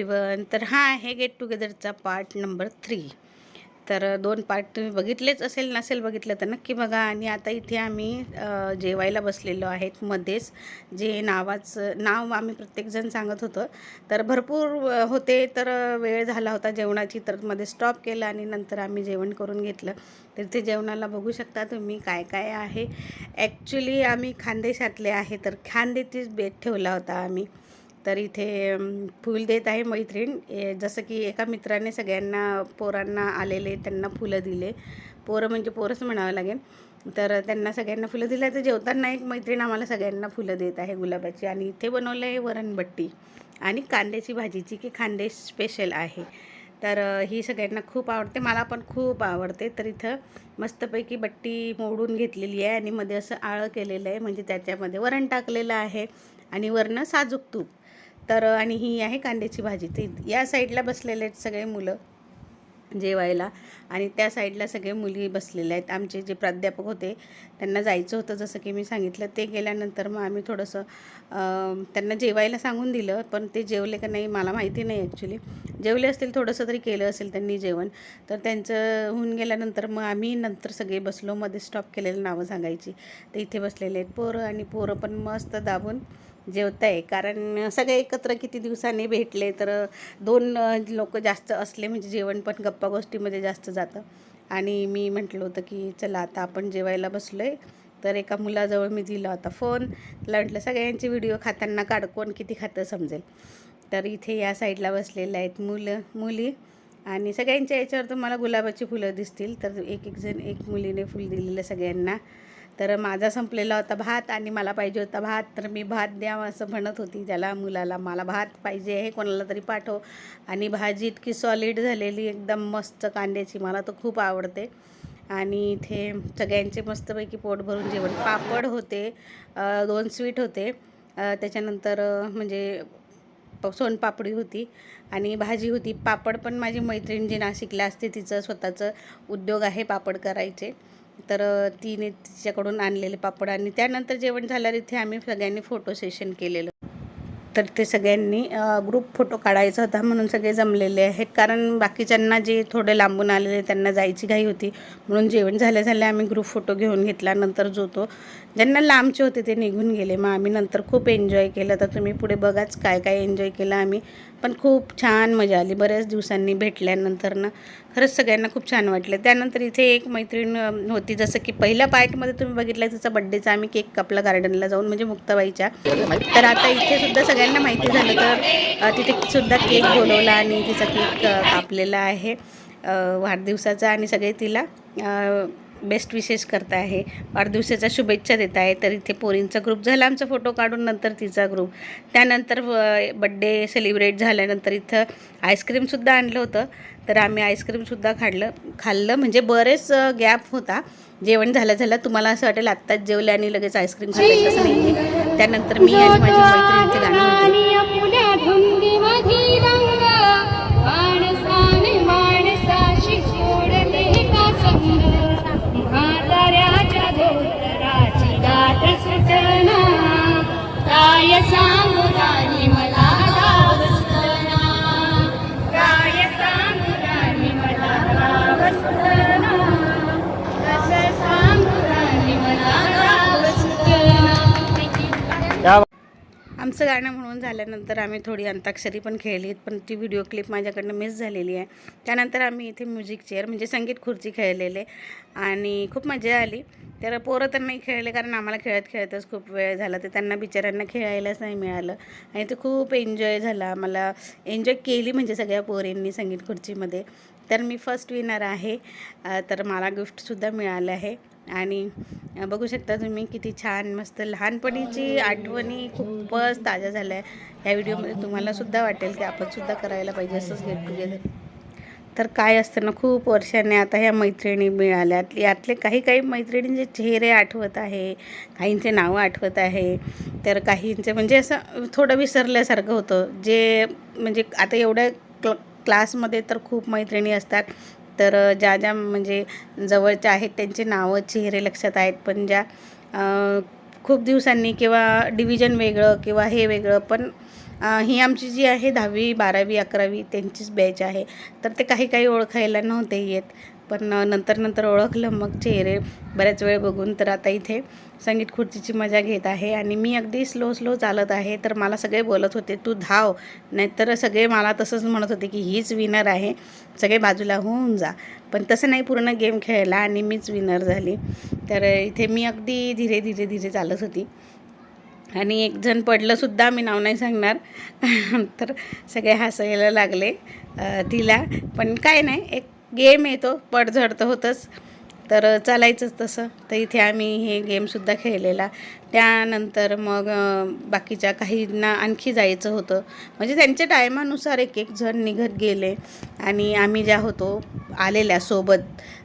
Everyone तर हा आहे गेट टुगेदरचा पार्ट नंबर थ्री तर दोन पार्ट तुम्ही बघितलेच असेल नसेल बघितलं तर नक्की बघा. आणि आता इथे आम्ही जेवायला बसलेलो आहेत मध्येच जे नावाचं नाव आम्ही प्रत्येकजण सांगत होतो. तर भरपूर होते तर वेळ झाला होता जेवणाची तर मध्ये स्टॉप केला आणि नंतर आम्ही जेवण करून घेतलं. तर ते जेवणाला बघू शकता तुम्ही काय काय आहे. ॲक्च्युली आम्ही खानदेशातले आहे तर खानदेशीच बेत ठेवला होता आम्ही. तर इथे फूल देत आहे मैत्रीण. ए, जसं की एका मित्राने सगळ्यांना पोरांना आलेले त्यांना फुलं दिले. पोरं म्हणजे पोरंच म्हणावं लागेल. तर त्यांना सगळ्यांना फुलं दिलं. तर जेवताना एक मैत्रीण आम्हाला सगळ्यांना फुलं देत आहे गुलाबाची. आणि इथे बनवलं आहे वरणबट्टी आणि कांद्याची भाजीची की खांदे स्पेशल आहे. तर ही सगळ्यांना खूप आवडते. मला पण खूप आवडते. तर इथं मस्तपैकी बट्टी मोडून घेतलेली आहे आणि मध्ये असं आळं केलेलं आहे. म्हणजे त्याच्यामध्ये वरण टाकलेलं आहे आणि वरणं साजूक तूप. तर आणि ही आहे कांद्याची भाजी. ती या साईडला बसलेले आहेत सगळे मुलं जेवायला. आणि त्या साईडला सगळे मुली बसलेले आहेत. आमचे जे प्राध्यापक होते त्यांना जायचं होतं जसं की मी सांगितलं. ते गेल्यानंतर मग आम्ही थोडंसं त्यांना जेवायला सांगून दिलं पण ते जेवले का नाही मला माहिती नाही ॲक्च्युली जेवले असतील थोडंसं तरी केलं असेल त्यांनी जेवण. तर त्यांचं होऊन गेल्यानंतर मग आम्ही नंतर सगळे बसलो. मध्ये स्टॉप केलेलं नावं सांगायची. तर इथे बसलेले आहेत. पोरं आणि पोरं पण मस्त दाबून जेवत आहे कारण सगळे एकत्र किती दिवसांनी भेटले तर दोन लोक जास्त असले म्हणजे जेवण पण गप्पा गोष्टीमध्ये जास्त जातं. आणि मी म्हटलं होतं की चला आता आपण जेवायला बसलो आहे तर एका मुलाजवळ मी दिला होता फोन. त्याला म्हटलं सगळ्यांचे व्हिडिओ खाताना काढ कोण किती खातं समजेल. तर इथे या साईडला बसलेले आहेत मुलं मुली. आणि सगळ्यांच्या याच्यावर तुम्हाला गुलाबाची फुलं दिसतील. तर एक एक जण एक मुलीने फुल दिलेलं सगळ्यांना. तर माझा संपलेला होता भात आणि मला पाहिजे होता भात. तर मी भात द्यावं असं म्हणत होती. त्याला मुलाला मला भात पाहिजे आहे कोणाला तरी पाठव. आणि भाजी इतकी सॉलिड झालेली एकदम मस्त कांद्याची. मला तर खूप आवडते. आणि इथे सगळ्यांचे मस्तपैकी पोट भरून जेवण. पापड होते दोन स्वीट होते. त्याच्यानंतर म्हणजे सोनपापडी होती आणि भाजी होती. पापड पण माझी मैत्रीण जी नाशिकला असते. तिचं स्वतःचं उद्योग आहे पापड करायचे. तर तिने तिच्याकडून आणलेले पापड आणि त्यानंतर जेवण झाल्यावर इथे आम्ही सगळ्यांनी फोटो सेशन केलेलं. तर ते सगळ्यांनी ग्रुप फोटो काढायचा होता म्हणून सगळे जमलेले आहेत. कारण बाकीच्यांना जे थोडे लांबून आलेले त्यांना जायची घाई होती. म्हणून जेवण झाल्या झाल्या आम्ही ग्रुप फोटो घेऊन घेतला. नंतर जो तो ज्यांना लांबचे होते ते निघून गेले. मग आम्ही नंतर खूप एन्जॉय केलं. तर तुम्ही पुढे बघाच काय काय एन्जॉय केलं आम्ही. पण खूप छान मजा आली. बऱ्याच दिवसांनी भेटल्यानंतर ना खरंच सगळ्यांना खूप छान वाटलं. त्यानंतर इथे एक मैत्रीण होती. जसं की पहिल्या पार्टमध्ये तुम्ही बघितलं तिचा बड्डेचा आम्ही केक कापला गार्डनला जाऊन म्हणजे मुक्ताबाईच्या. तर आता इथे सुद्धा सगळ्यांना माहिती झालं तर तिथे सुद्धा केक बोलवला आणि तिचा केक कापलेला आहे. वाढदिवसाचा आणि सगळे तिला बेस्ट विशेष करत आहे. वाढदिवसाच्या शुभेच्छा देत आहे. तर इथे पोरींचा ग्रुप झाला. आमचा फोटो काढून नंतर तिचा ग्रुप त्यानंतर बड्डे सेलिब्रेट झाल्यानंतर इथं आईस्क्रीमसुद्धा आणलं होतं. तर आम्ही आईस्क्रीमसुद्धा खाल्लं. खाल्लं म्हणजे बरेच गॅप होता. जेवण झालं झालं. तुम्हाला असं वाटेल आत्ताच जेवले आणि लगेच आईस्क्रीम खाल्लं. तसं नाही त्यानंतर मी आणि माझी मैत्रिणी इथे गाणं काय आमचं गाणं म्हणून झाल्यानंतर आम्ही थोडी अंताक्षरी पण खेळली पण ती व्हिडिओ क्लिप माझ्याकडनं मिस झालेली आहे. त्यानंतर आम्ही इथे म्युझिक चेअर म्हणजे संगीत खुर्ची खेळलेले आणि खूप मजा आली. तर पोरं तर नाही खेळले कारण आम्हाला खेळत खेळतच खूप वेळ झाला. तर त्यांना बिचाऱ्यांना खेळायलाच नाही मिळालं. आणि ते खूप एन्जॉय झाला मला एन्जॉय केली म्हणजे सगळ्या पोरींनी संगीत खुर्चीमध्ये. तर मी फर्स्ट विनर आहे. तर मला गिफ्टसुद्धा मिळालं आहे. आणि बघू शकता तुम्ही किती छान मस्त लहानपणीची आठवणी खूपच ताज्या झाल्या. या व्हिडिओमध्ये तुम्हालासुद्धा वाटेल की आपणसुद्धा करायला पाहिजे असंच गेट टुगेदर तर काय असतं ना खूप वर्षांनी आता ह्या मैत्रिणी मिळाल्या यातले काही काही मैत्रिणींचे चेहरे आठवत आहे काहींचे नावं आठवत आहे. तर काहींचे म्हणजे असं थोडं विसरल्यासारखं होतं. जे म्हणजे आता एवढ्या क्ल क्लासमध्ये तर खूप मैत्रिणी असतात. तर ज्या ज्या म्हणजे जवळच्या आहेत त्यांचे नावं चेहरे लक्षात आहेत. पण ज्या खूप दिवसांनी किंवा डिव्हिजन वेगळं किंवा हे वेगळं पण ही आमची जी आहे दहावी बारावी अकरावी त्यांचीच बॅच आहे. तर ते काही काही ओळखायला नव्हते येत. पण नंतर नंतर ओळखलं मग चेहरे बऱ्याच वेळ बघून. तर आता इथे संगीत खुर्चीची मजा घेत आहे आणि मी अगदी स्लो स्लो चालत आहे. तर मला सगळे बोलत होते तू धाव. नाहीतर सगळे मला तसंच म्हणत होते की हीच विनर आहे. सगळे बाजूला होऊन जा. पण तसं नाही पूर्ण गेम खेळला आणि मीच विनर झाली. तर इथे मी अगदी धीरे धीरे धीरे चालत होती. आणि एक जण पडलंसुद्धा मी नाव नाही सांगणार. तर सगळे हसायला लागले तिला. पण काय नाही एक गेम येतो पडझड तर होतंच. तर चालायचंच तसं. तर इथे आम्ही हे गेमसुद्धा खेळलेला. त्यानंतर मग बाकीच्या काहींना आणखी जायचं होतं. म्हणजे त्यांच्या टायमानुसार एक एक जण निघत गेले. आणि आम्ही ज्या होतो आलेल्या सोबत.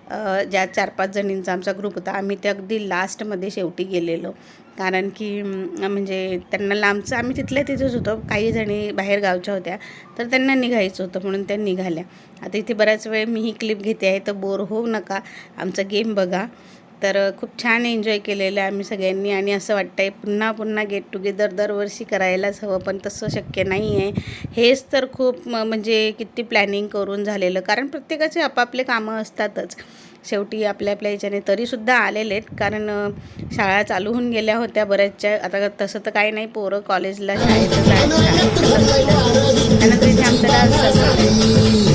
ज्या चार पाच जणींचा आमचा ग्रुप होता आम्ही ते अगदी लास्टमध्ये शेवटी गेलेलो. कारण की म्हणजे त्यांना लांबचं आम्ही तिथल्या तिथेच होतो. काही जणी बाहेर गावच्या होत्या तर त्यांना निघायचं होतं म्हणून त्या निघाल्या. आता इथे बऱ्याच वेळ मी ही क्लिप घेते आहे तर बोर होऊ नका. आमचा गेम बघा. तर खूप छान एन्जॉय केलेलं आहे आम्ही सगळ्यांनी आणि असं वाटतं आहे पुन्हा पुन्हा गेट टुगेदर दरवर्षी करायलाच हवं पण तसं शक्य नाही आहे हेच तर खूप म- म्हणजे किती प्लॅनिंग करून झालेलं कारण प्रत्येकाचे आपापले कामं असतातच. शेवटी आपल्या आपल्या याच्याने तरीसुद्धा आलेले आहेत कारण शाळा चालू होऊन गेल्या होत्या बऱ्याचशा. आता तसं तर काही नाही पोरं कॉलेजला शाळेत जायचं त्यानंतर इथे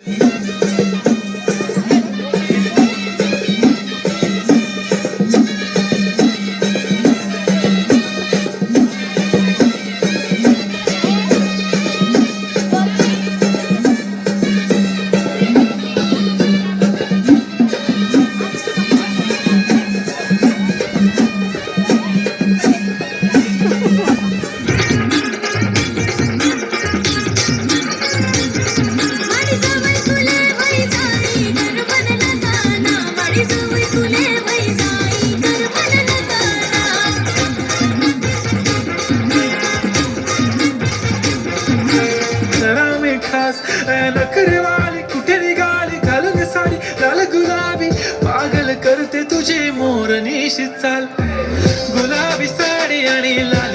नखरेवाली कुठे निघाली? घालून साडी लाल गुलाबी. पागल करते तुझे मोर निशी चाल गुलाबी साडी आणि लाल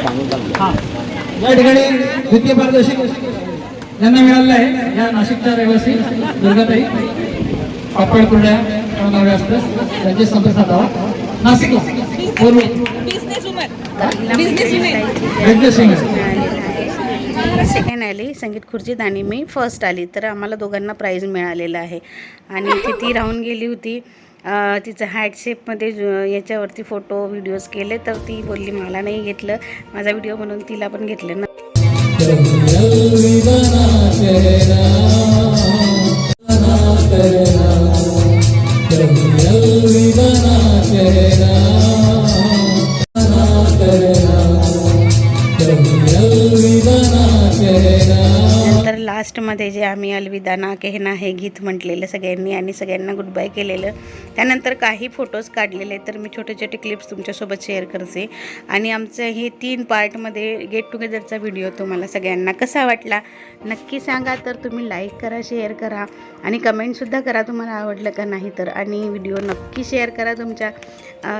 या ठिकाणी द्वितीय पारितोषिक यांना मिळालेलं आहे. या नाशिकच्या रहिवासी दुर्गाताई पापड कुरड्या त्यांचे संपर्क साधावा. नाशिकला पूर्व बिझनेस सेकंड आली संगीत खुर्चीत आणि मी फर्स्ट आली. तर आम्हाला दोघांना प्राईज मिळालेलं आहे. आणि ती ती राहून गेली होती तिचं हॅट शेपमध्ये याच्यावरती फोटो व्हिडिओज केले तर ती बोलली मला नाही घेतलं माझा व्हिडिओ म्हणून तिला पण घेतलं ना लास्टमध्ये जे आम्ही अलविदा ना कहना हे गीत म्हटलेलं सगळ्यांनी आणि सगळ्यांना गुड बाय केलेलं. त्यानंतर काही फोटोज काढलेले तर मी छोटे छोटे क्लिप्स तुमच्यासोबत शेअर करते. आणि आमचं हे तीन पार्टमध्ये गेट टुगेदरचा व्हिडिओ तुम्हाला सगळ्यांना कसा वाटला नक्की सांगा. तर तुम्ही लाईक करा शेअर करा आणि कमेंटसुद्धा करा तुम्हाला आवडलं का नाही तर. आणि व्हिडिओ नक्की शेअर करा तुमच्या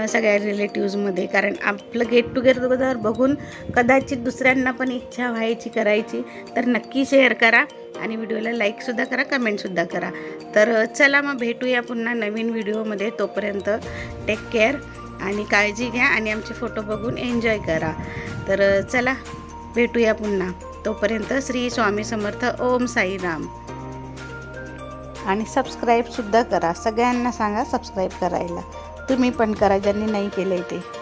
सगळ्या रिलेटिव्जमध्ये कारण आपलं गेट टुगेदर बघून कदाचित दुसऱ्यांना पण इच्छा व्हायची करायची. तर नक्की शेअर करा. आणि व्हिडिओला लाईकसुद्धा करा कमेंटसुद्धा करा. तर चला मग भेटूया पुन्हा नवीन व्हिडिओमध्ये. तोपर्यंत टेक केअर आणि काळजी घ्या आणि आमचे फोटो बघून एन्जॉय करा. तर चला भेटूया पुन्हा. तोपर्यंत श्री स्वामी समर्थ. ओम साईराम. आणि सबस्क्राईबसुद्धा करा. सगळ्यांना सांगा सबस्क्राईब करायला. तुम्ही पण करा ज्यांनी नाही केलं आहे ते.